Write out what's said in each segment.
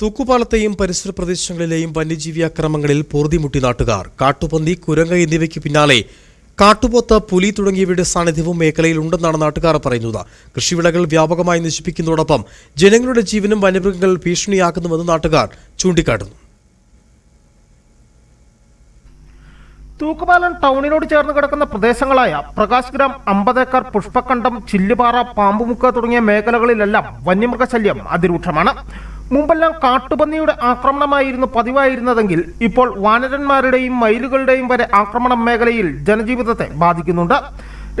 തൂക്കുപാലത്തെയും പരിസര പ്രദേശങ്ങളിലെയും വന്യജീവി ആക്രമണങ്ങളിൽ പൊറുതിമുട്ടി നാട്ടുകാർ. കാട്ടുപന്നി കുരങ്ങ എന്നിവയ്ക്ക് പിന്നാലെ കാട്ടുപോത്ത പുലി തുടങ്ങിയവയുടെ സാന്നിധ്യവും മേഖലയിൽ ഉണ്ടെന്നാണ് നാട്ടുകാർ പറയുന്നത്. കൃഷിവിളകൾ വ്യാപകമായി നശിപ്പിക്കുന്നതോടൊപ്പം ജനങ്ങളുടെ ജീവനും വന്യമൃഗങ്ങൾ ഭീഷണിയാക്കുന്നുവെന്ന് നാട്ടുകാർ ചൂണ്ടിക്കാട്ടുന്നു. തൂക്കുപാലം ടൗണിനോട് ചേർന്ന് കിടക്കുന്ന പ്രദേശങ്ങളായ പ്രകാശ് ഗ്രാം അമ്പതേക്കർ പുഷ്പക്കണ്ടം ചില്ലുപാറ പാമ്പുമുക്ക തുടങ്ങിയ മേഖലകളിലെല്ലാം വന്യമൃഗശല്യം അതിരൂക്ഷമാണ്. മുമ്പെല്ലാം കാട്ടുപന്നിയുടെ ആക്രമണമായിരുന്നു പതിവായിരുന്നതെങ്കിൽ ഇപ്പോൾ വാനരന്മാരുടെയും മയിലുകളുടെയും വരെ ആക്രമണം മേഖലയിൽ ജനജീവിതത്തെ ബാധിക്കുന്നുണ്ട്.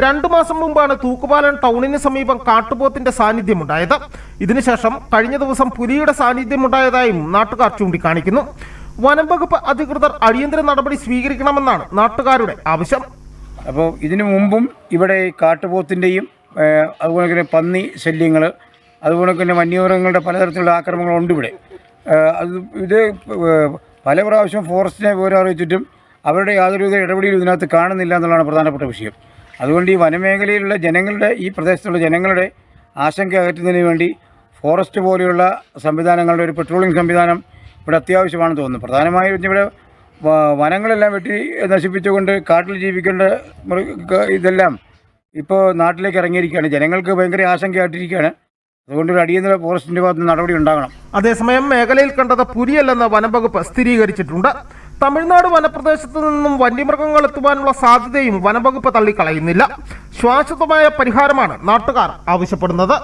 രണ്ടു മാസം മുമ്പാണ് തൂക്കുപാലൻ ടൗണിന് സമീപം കാട്ടുപോത്തിന്റെ സാന്നിധ്യമുണ്ടായത്. ഇതിനുശേഷം കഴിഞ്ഞ ദിവസം പുലിയുടെ സാന്നിധ്യമുണ്ടായതായും നാട്ടുകാർ ചൂണ്ടിക്കാണിക്കുന്നു. വനം വകുപ്പ് അധികൃതർ അടിയന്തര നടപടി സ്വീകരിക്കണമെന്നാണ് നാട്ടുകാരുടെ ആവശ്യം. അപ്പോൾ ഇതിനു മുമ്പും ഇവിടെ കാട്ടുപോത്തിന്റെയും അതുപോലെ തന്നെ പന്നി ശല്യങ്ങൾ അതുപോലെ തന്നെ വന്യമൃഗങ്ങളുടെ പലതരത്തിലുള്ള ആക്രമണങ്ങളുണ്ട് ഇവിടെ. അത് ഇത് പല പ്രാവശ്യം ഫോറസ്റ്റിനെ വിവരം അവരുടെ യാതൊരുവിധ ഇടപെടലും ഇതിനകത്ത് കാണുന്നില്ല എന്നുള്ളതാണ് പ്രധാനപ്പെട്ട വിഷയം. അതുകൊണ്ട് ഈ വനമേഖലയിലുള്ള ജനങ്ങളുടെ ഈ പ്രദേശത്തുള്ള ജനങ്ങളുടെ ആശങ്ക അകറ്റുന്നതിന് വേണ്ടി ഫോറസ്റ്റ് പോലെയുള്ള സംവിധാനങ്ങളുടെ ഒരു പെട്രോളിംഗ് സംവിധാനം ഇവിടെ അത്യാവശ്യമാണെന്ന് തോന്നുന്നു. പ്രധാനമായും ഇവിടെ വനങ്ങളെല്ലാം വെട്ടി നശിപ്പിച്ചുകൊണ്ട് കാട്ടിൽ ജീവിക്കേണ്ട ഇതെല്ലാം ഇപ്പോൾ നാട്ടിലേക്ക് ഇറങ്ങിയിരിക്കുകയാണ്. ജനങ്ങൾക്ക് ഭയങ്കര ആശങ്കയായിട്ടിരിക്കുകയാണ്. അതുകൊണ്ട് ഒരു അടിയന്തര ഫോറസ്റ്റിന്റെ ഭാഗത്ത് നടപടി ഉണ്ടാകണം. അതേസമയം മേഖലയിൽ കണ്ടത് പുലിയല്ലെന്ന് വനംവകുപ്പ് സ്ഥിരീകരിച്ചിട്ടുണ്ട്. തമിഴ്നാട് വനപ്രദേശത്ത് നിന്നും വന്യമൃഗങ്ങൾ എത്തുവാനുള്ള സാധ്യതയും വനംവകുപ്പ് തള്ളിക്കളയുന്നില്ല. ശാശ്വതമായ പരിഹാരമാണ് നാട്ടുകാർ ആവശ്യപ്പെടുന്നത്.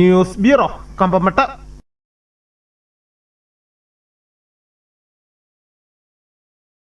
News bureau Kambamettu.